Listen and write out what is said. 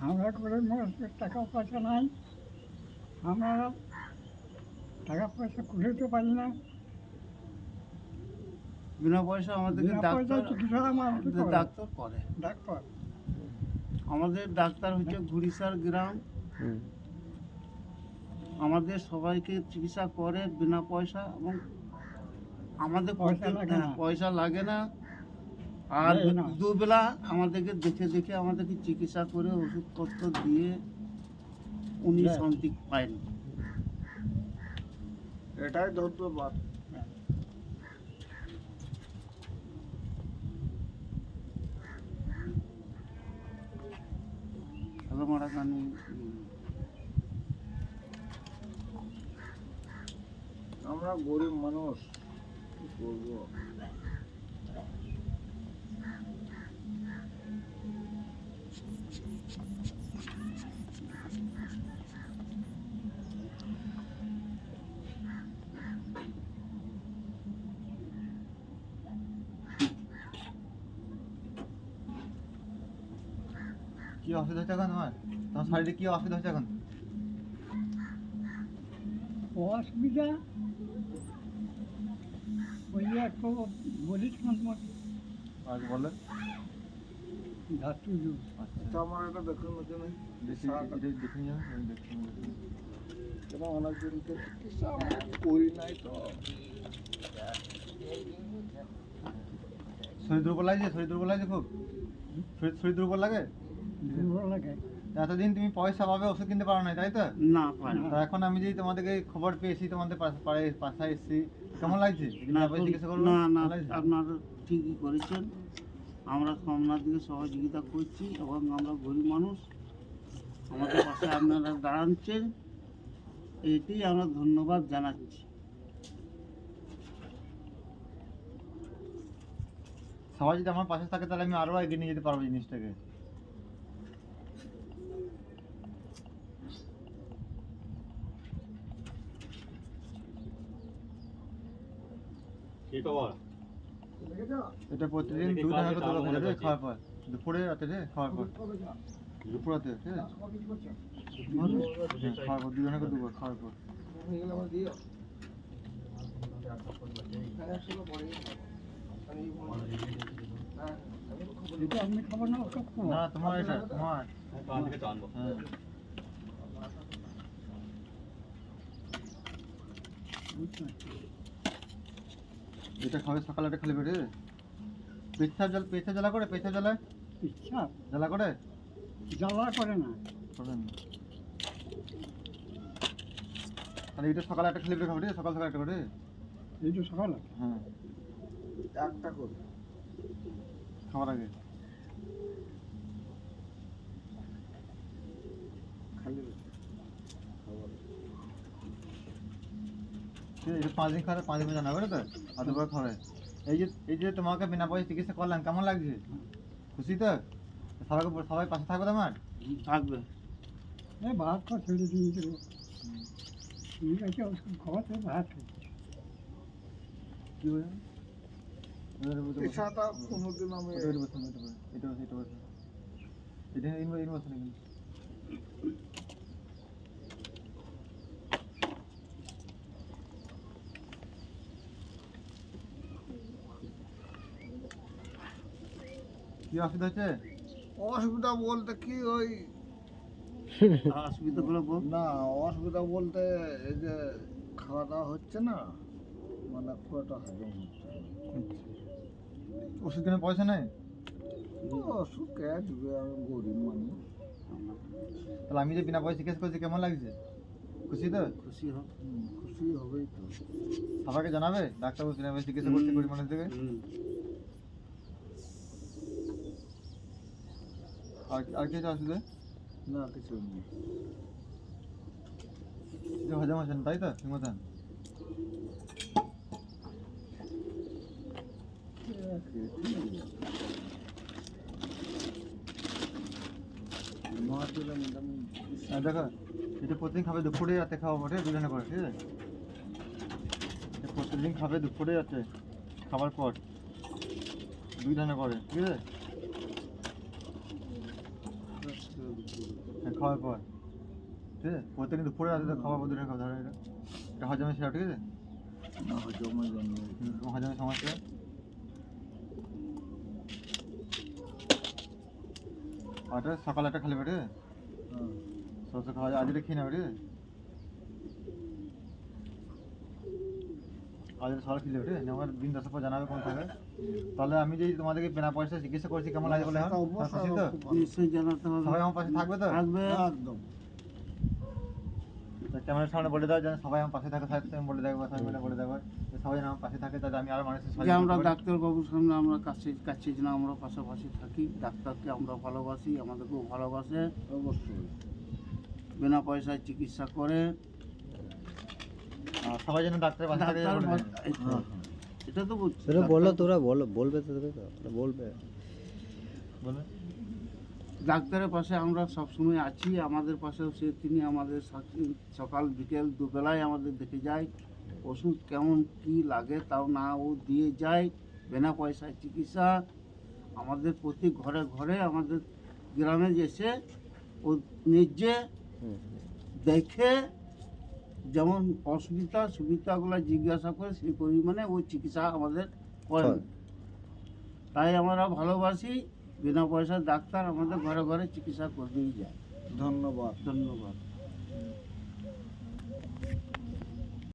আমরা করে মানুষের টাকা পয়সা নাই। আমরা টাকা পয়সা কুড়াতে পারি না। বিনা পয়সা আমাদেরকে ডাক্তার। ডাক্তার করে। ডাক্তার। আমাদের ডাক্তার হচ্ছে ঘুরিসার গ্রাম। আমাদের সবাইকে চিকিৎসা করে বিনা পয়সা এবং আমাদের পয়সা লাগে না। হ্যাঁ, না আর না। দুবেলা আমাদেরকে দেখে দেখে আমাদেরকে চিকিৎসা করে ওষুধপত্র দিয়ে উনি দেয়। শান্তি পায় এটাই ধন্যবাদ আমরা গরিব মানুষ কি করব কি অসুবিধা হচ্ছে এখন তোমার তোমার শরীরে কি অসুবিধা হচ্ছে এখন? অসুবিধা? ওই একটু বলিস মত আজ বলে। ধাতু আচ্ছা আমার এটা দেখুন ওখানে দেখি দেখে নিও আমি দেখছি। কেন অনেকজনকে চিকিৎসা আমরা করি নাই তো। শরীর দুর্বল লাগছে শরীর দুর্বল লাগছে খুব? শরীর দুর্বল লাগে দুর্বল লাগে? এতদিন তুমি পয়সা পাবে ওষুধ কিনতে পারো না তাই তো? না না। এখন আমি যদি তোমাদেরকে খবর পেয়েছি তোমাদের পাশে এসেছি কেমন লাগছে? চিকিৎসা করব না না? আপনারা ঠিকই করেছেন। আমরা সোমনাথ দিকে সহযোগিতা করছি এবং আমরা গরিব মানুষ। আমাদের পাশে আপনারা দাঁড়াচ্ছেন। এটাই আমরা ধন্যবাদ জানাচ্ছি। সবাই যদি আমার পাশে থাকে তাহলে আমি আরও এগিয়ে নিয়ে যেতে পারব জিনিসটাকে। কি খবর? এটা প্রতিদিন দুই টাকা করে দেবো মনে খাওয়ার পর। দুপুরে রাতে রে খাওয়ার পর। ঠিক আছে? হ্যাঁ, খাওয়ার পর দুজনে করে দেবো খাওয়ার পর। এটা আপনি খাবার না তোমার এটা তোমার। জানব হ্যাঁ। এটা খাবে সকালে খালি পেটে? পেচ্ছাপ জল পেচ্ছাপ জ্বালা করে পেচ্ছাপ জ্বালা? ইচ্ছা জ্বালা করে? জ্বালা করে না। করে না। তাহলে এটা সকালে একটা খালি পেটে খাবে রে সকাল সকাল একটা করে? এই তো সকাল? হ্যাঁ। একটা করে। খাবার আগে। খালি ঠিক আছে, এটা পাঁচ দিন খাবে পাঁচ দিন জানা করে তো আর দুবার এই যে এই যে তোমাকে বিনা পয়সা চিকিৎসা করলাম কেমন লাগছে? খুশি তো? সবাইকে সবাই পাশে থাকবে তোমার থাকবে। এই ভাত তো ছেড়ে দিয়েছিল ঠিক আছে ওষুধ খাওয়াতে ভাত। কি কোনোদিন আমি এটা এটা বসুন, এটা এটা এটা এটা এই এই বসুন এখানে। কি অসুবিধা হচ্ছে? অসুবিধা বলতে কি ওই অসুবিধা বল। না অসুবিধা বলতে এই যে খাওয়া দাওয়া হচ্ছে না মানে খুব একটা হজম হচ্ছে। ওষুধ কেনার পয়সা নেই? ওষুধ কে দিবে আমি গরিব মানুষ। তাহলে আমি যে বিনা পয়সা চিকিৎসা করছি কেমন লাগছে? খুশি তো? খুশি হোক খুশি হবেই তো। সবাইকে জানাবে? ডাক্তারবাবু বিনা পয়সা চিকিৎসা করছে গরিব মানুষ থেকে হুম। আর আর কিছু অসুবিধা না কিছু নেই। হজম হচ্ছে তাই তো? ঠিক মতন মাটির মোটামুটি আর দেখো এটা প্রতিদিন খাবে দুপুরে রাতে খাওয়া পরে দুজনে করে ঠিক আছে? প্রতিদিন খাবে দুপুরে রাতে খাবার পর। দুই ধরনের করে ঠিক আছে হ্যাঁ, খাওয়ার পর। ঠিক আছে? প্রত্যেকদিন দুপুরে রাতে খাওয়ার পর দুটো খাওয়া ধরো এটা। এটা হজমে সেরা ঠিক আছে? হজমের সমস্যা। আর সকালে একটা খালি পেটে? সরষে খাওয়া যায়। আজ এটা খেয়ে নেবে ঠিক আছে? খেয়ে নেবে ঠিক আছে আমার দিন দশের পর জানাবে কোন থাকে তাহলে আমি যে তোমাদেরকে বিনা পয়সা চিকিৎসা করছি কেমন লাগে বলে নিশ্চয়ই জানাতে হবে। সবাই আমার পাশে থাকবে তো? থাকবে একদম। ক্যামেরার সামনে বলে দাও যেন সবাই আমার পাশে থাকে সাথে বলে দেবো সবাই মিলে বলে দেবো। সবাই যেন আমার পাশে থাকে তাহলে আমি আরও মানুষের সহযোগিতা আমরা। ডাক্তারবাবুর সামনে আমরা কাছে কাছে যেন আমরা পাশাপাশি থাকি ডাক্তারকে আমরা ভালোবাসি আমাদেরকেও ভালোবাসে। অবশ্যই। বিনা পয়সায় চিকিৎসা করে সবাই যেন ডাক্তারের বলে দেবে। এই তো, এটা তো বলছি। সেটা বলল তোরা বলো বলবে তো তোকে তো বলবে। ডাক্তারের পাশে আমরা সবসময় আছি আমাদের পাশেও সে তিনি আমাদের সকাল বিকেল দুবেলায় আমাদের দেখে যায় ওষুধ কেমন কি লাগে তাও না ও দিয়ে যায় বিনা পয়সায় চিকিৎসা। আমাদের প্রতি ঘরে ঘরে আমাদের গ্রামে এসে ও নিজে দেখে যেমন অসুবিধা সুবিধাগুলো জিজ্ঞাসা করে সেই পরিমাণে ওই চিকিৎসা আমাদের করেন। তাই আমরা ভালোবাসি বিনা পয়সার ডাক্তার আমাদের ঘরে ঘরে চিকিৎসা করেই যায়। ধন্যবাদ। ধন্যবাদ।